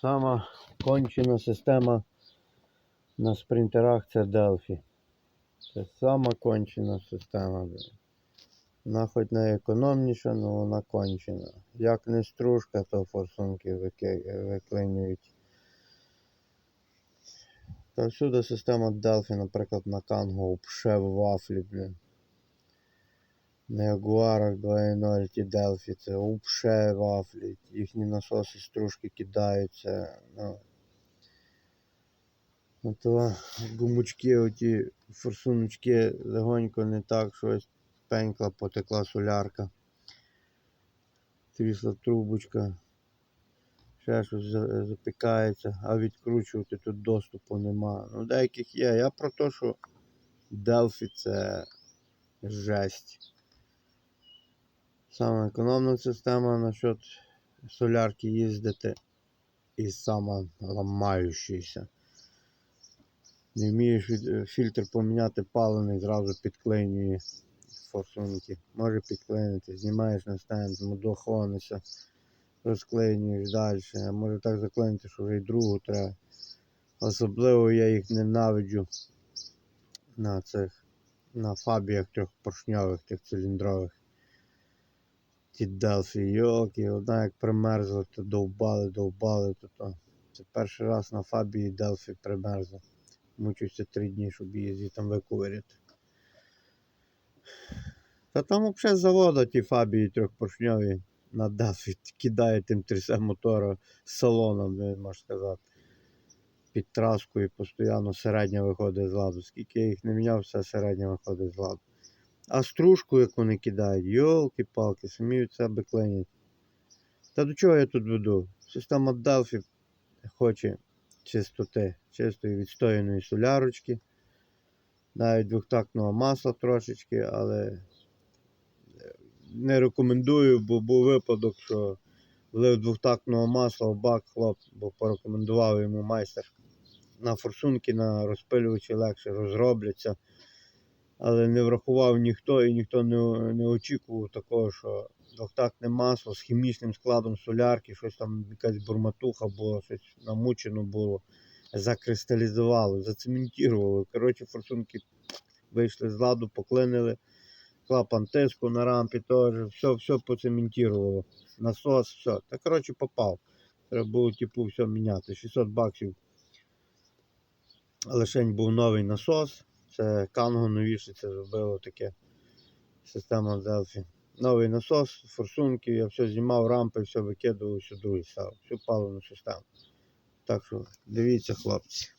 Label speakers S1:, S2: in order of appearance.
S1: Сама кончена система на спринтерах це Delphi. Це сама кончена система. Вона хоч не економніша, але вона кончена. Як не стружка, то форсунки виклинюють. Та всюди система Delphi, наприклад, на Kango пше в вафлі, блін. На Ягуарах 2.0 ті Delphi, це упше вафлі, їхні насоси стружки кидаються. Ну. Ну то гумочки, оті форсуночки легонько не так, щось пенькла, потекла солярка. Трісла трубочка. Ще щось запікається, а відкручувати тут доступу нема. Ну, деяких є. Я про те, що Delphi це жесть. Саме економна система насчет солярки їздити і сама ламаючийся. Не вмієш е, фільтр поміняти палений, зразу підклинює форсунки. Може підклинити, знімаєш на стенд, мудохонишся, розклинюєш далі. А може так заклинити, що вже й другу треба. Особливо я їх ненавиджу на цих на фабіях трьохпоршньових, тих циліндрових. Delphi, йолки, одна як примерзла, то довбали, довбали, то то. Це перший раз на фабії Delphi примерзла. Мучуся три дні, щоб її звідти виковиряти. Та там взагалі з заводу ті фабії трьохпоршньові на Delphi кидає тим трясе мотора з салоном, можна сказати. Під траску і постійно середня виходить з ладу. Скільки я їх не міняв, все середня виходить з ладу. А стружку, як вони кидають, йолки-палки, самі від себе клинять. Та до чого я тут веду? Система Delphi хоче чистоти, чистої відстояної солярочки, навіть двохтактного масла трошечки, але е, не рекомендую, бо був випадок, що влив двохтактного масла в бак хлоп, бо порекомендував йому майстер. На форсунки, на розпилювачі легше розробляться. Але не врахував ніхто і ніхто не, не очікував такого, що двохтактне масло з хімічним складом солярки, щось там якась бурматуха була, щось намучено було, закристалізувало, зацементувало. Коротше, форсунки вийшли з ладу, поклинили, клапан тиску на рампі теж, все, все поцементувало. Насос, все. Та коротше попав. Треба було типу все міняти. 600 баксів. Лишень був новий насос. Це Канго новіше це зробило таке система Delphi. Новий насос, форсунки, я все знімав, рампи, все викидував, все друге став. Всю паливну систему. Так що дивіться, хлопці.